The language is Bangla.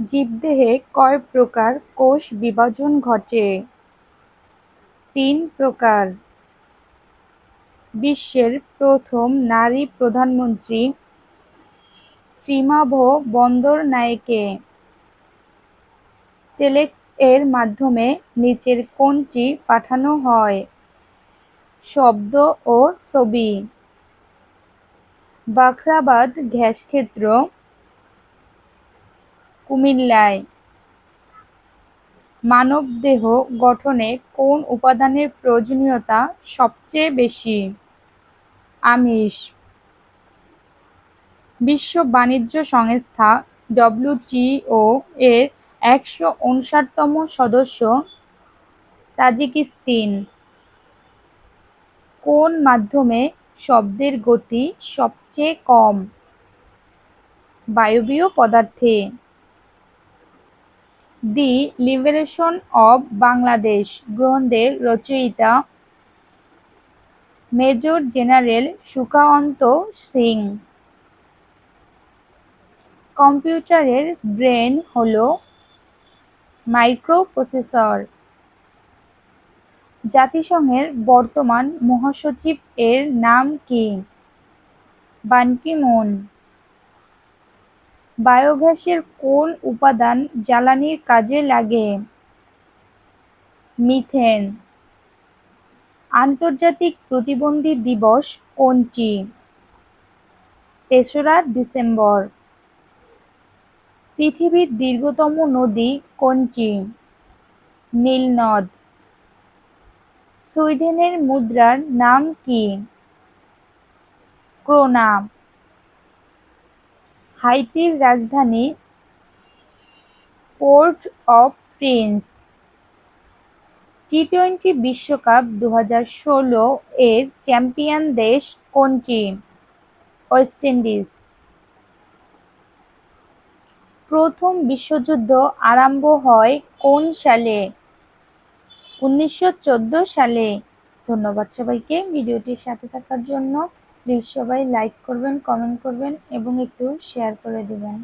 জীবদেহে কয় প্রকার কোষ বিভাজন ঘটে? তিন প্রকার। বিশ্বের প্রথম নারী প্রধানমন্ত্রী শ্রীমাভ বন্দর বন্দরনায়েকে। টেলেক্স এর মাধ্যমে নিচের কোনটি পাঠানো হয়। শব্দ ও ছবি। বাখরাবাদ গ্যাসক্ষেত্র কুমিল্লায়। মানবদেহ গঠনে কোন উপাদানের প্রয়োজনীয়তা সবচেয়ে বেশি? আমিষ। বিশ্ব বাণিজ্য সংস্থা ডব্লিউটিও এর একশো উনষাটতম সদস্য তাজিকিস্তিন। কোন মাধ্যমে শব্দের গতি সবচেয়ে কম? বায়বীয় পদার্থে। দি লিবারেশন অব বাংলাদেশ গ্রন্থের রচয়িতা মেজর জেনারেল সুকান্ত সিং। কম্পিউটারের ব্রেন হল মাইক্রোপ্রসেসর। জাতিসংঘের বর্তমান মহাসচিব এর নাম কি? বান কি মুন বায়োগ্যাসের কোন উপাদান জ্বালানির কাজে লাগে? মিথেন। আন্তর্জাতিক প্রতিবন্ধী দিবস কোনটি? তেসরা ডিসেম্বর। পৃথিবীর দীর্ঘতম নদী কোনটি? নীলনদ। সুইডেনের মুদ্রার নাম কি? ক্রোনা। হাইতির রাজধানী Port of Prince. T twenty বিশ্বকাপ দু হাজার ষোলো এর চ্যাম্পিয়ন দেশ কোনটি? West Indies. প্রথম বিশ্বযুদ্ধ আরম্ভ হয় কোন সালে? উনিশশো চোদ্দ সালে। ধন্যবাদ সবাইকে ভিডিওটির সাথে থাকার জন্য। প্লিজ সবাই লাইক করবেন কমেন্ট করবেন এবং একটু শেয়ার করে দেবেন।